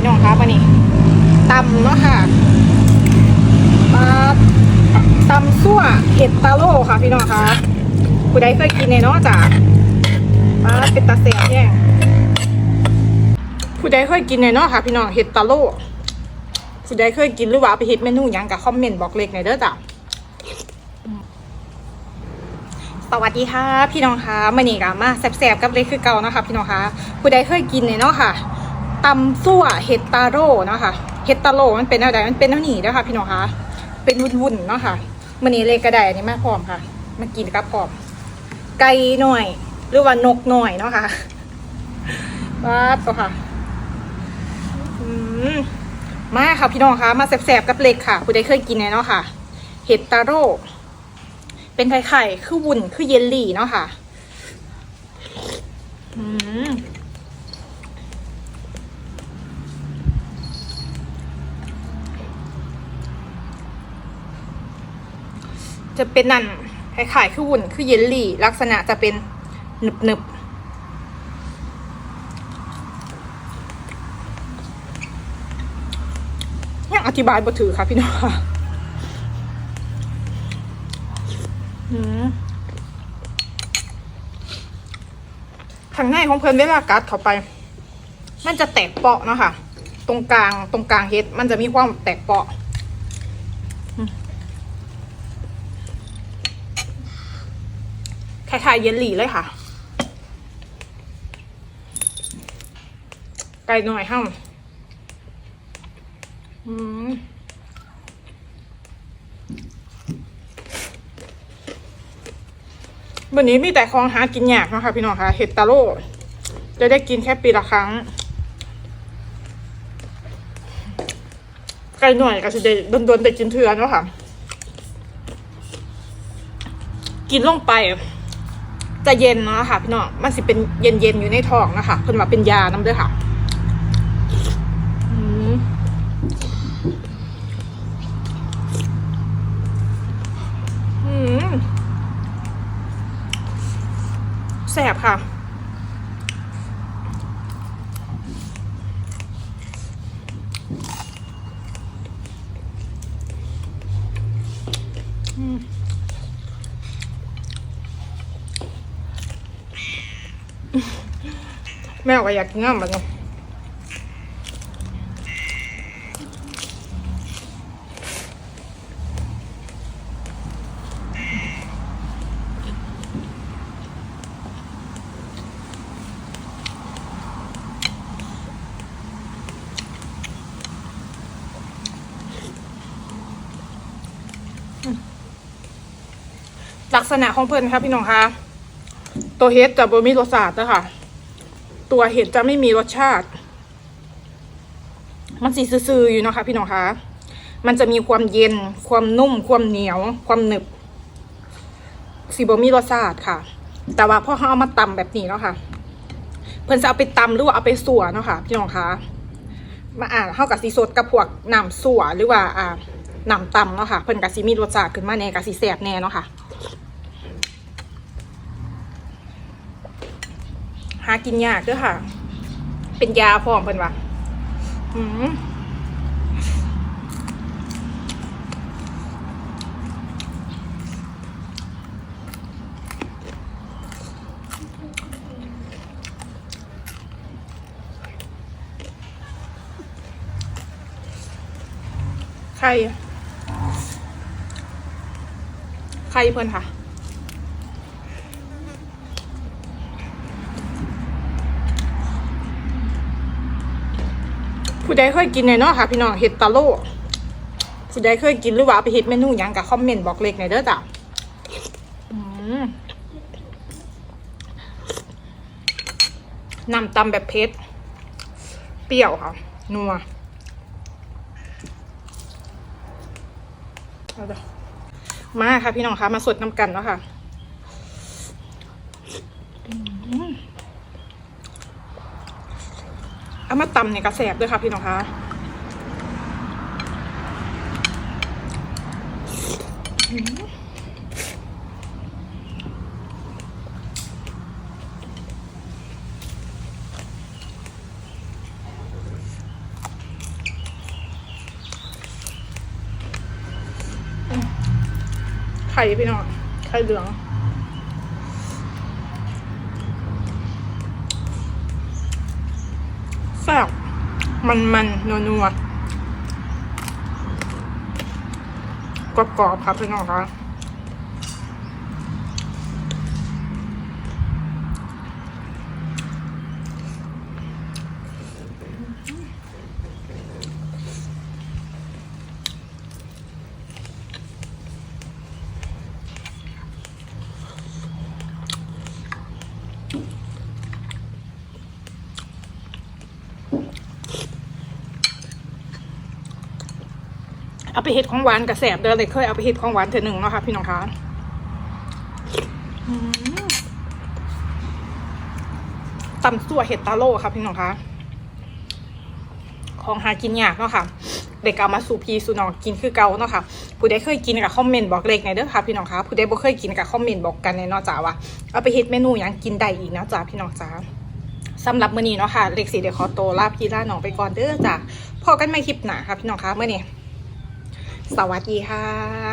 พี่น้องคะมานี่ตำเนาะค่ะปลาตำซั่วเห็ดตาโล่ค่ะ พี่น้องคะผู้ใดเคยกินเนี่ยเนาะจ้ะปลาเป็นตาเสียแย่งผู้ใดเคยกินเนี่ยเนาะค่ะ พี่น้องเห็ดตาโล่ผู้ใดเคยกินหรือว่าเอาไปเห็ดเมนูยังกับคอมเมนต์บอกเล็กหน่อยเด้อจ้ะสวัสดีค่ะ พี่น้องคะมื่อนี้ก็มาแสบๆกับเลยคือเก่านะคะพี่น้องคะผู้ใดเคยกินเนี่ยเนาะค่ะ ตำซั่วเห็ดตาโร่เนาะค่ะเห็ดตาโร่มันเป็นอะไรมันเป็นน้ำหนีเด้อค่ะพี่น้องคะเป็นวุ่นๆเนาะค่ะมื่อนี้เลยกระไดอันนี้มาพร้อมค่ะมากินกับพร้อม ไก่หน่อย หรือว่านกหน่อยเนาะค่ะว้าตัวค่ะอืมมาค่ะพี่น้องคะมาแสบๆกับเล็กค่ะผู้ใดเคยกินเนี่ยเนาะค่ะ เห็ดตาโร่เป็นไข่ไข่คือวุ้นคือเยลลี่เนาะค่ะ อืม จะเป็นนั่นไข่ไข่คือวุ้นคือเยลลี่ ลักษณะจะเป็นหนึบหนึบยังอธิบายบ่ถือค่ะพี่น้องค่ะอืมข้างในของเพิ่นเวลากัดเข้าไป มันจะแตกเปาะเนาะค่ะ ตรงกลางตรงกลางเฮ็ด มันจะมีความแตกเปาะอืม คล้ายๆเยลลี่เลยค่ะ ไก่หน่อยห้ามอืมวันนี้มีแต่ของหากินยากนะคะพี่น้องคะเห็ดตาโร่จะได้กินแค่ปีละครั้ง ไก่หน่อยก็จะได้โดนๆได้กินเทือนเนาะค่ะ กินลงไป จะเย็นเนาะค่ะพี่น้องมันสิเป็นเย็นๆอยู่ในท้องนะคะเพิ่นว่าเป็นยาน้ำด้วยค่ะอืมแสบค่ะอืม แม่ก็อยากกินง่ามแบบนี้ลักษณะของเพิ่นครับพี่น้องคะ ตัวเห็ดจะบ่มีรสชาตินะคะตัวเห็ดจะไม่มีรสชาติ มันสีซื่อๆอยู่นะคะ พี่น้องคะ มันจะมีความเย็น ความนุ่ม ความเหนียว ความหนึบ สีบ่มีรสชาติค่ะ แต่ว่าพ่อเขาเอามาตำแบบนี้เนาะค่ะ เพิ่นจะเอาไปตำหรือว่าเอาไปสัวเนาะค่ะ พี่น้องคะ มาอ่านเข้ากับสีสดกับพวกน้ำสัวหรือว่าอ่าน้ำตำเนาะค่ะ เพิ่นกับสีมีรสชาติขึ้นมาแน่กับสีแสบแน่เนาะค่ะากินยากด้วยค่ะ เป็นยาพร้อมเพิ่นว่าอืมใครใครเพิ่อนค่ะ ผู้ใดเคยกินเนี่ยเนาะค่ะ พี่น้องเห็ดตาโล่ผู้ใดเคยกินหรือว่าไปเห็ดเมนูยังกับคอมเมนต์บอกเล็กหน่อยเด้อจ้ะอืมนำตำแบบเผ็ดเปรี้ยวค่ะ นัวมาค่ะพี่น้องคะมาสดน้ำกันเนาะค่ะ เอามาตำเนี่ยกระแสบด้วยค่ะพี่น้องคะไข่พี่น้องไข่เหลือง ซ่บมันมันนัวนัวกรอบๆครับพี่น้องคะ เอาไปเห็ดของหวานกับแสบเด้อเลยเคยเอาไปเห็ดของหวานเธอหนึ่งเนาะค่ะพี่น้องคะตำสั่วเห็ดตาโล่ค่ะพี่น้องคะของหากินยากเนาะค่ะเด็กเอามาสู่พีสู่น้องกินคือเก่าเนาะค่ะผู้ใดเคยกินกับคอมเมนต์บอกเล็กในเด้อค่ะพี่น้องคะผู้ใดบ่เคยกินกับคอมเมนต์บอกกันในเนอกจากว่าเอาไปเฮ็ดเมนูยังกินได้อีกเนาะจ้าพี่น้องจ้าสำหรับมื้อนี้เนาะค่ะเล็กสีเดี๋ยวขอโตลาพี่ลาน้องไปก่อนเด้อจ้าพอกันใหม่คลิปหน้าค่ะพี่น้องคะมื้อนี้ สวัสดีค่ะ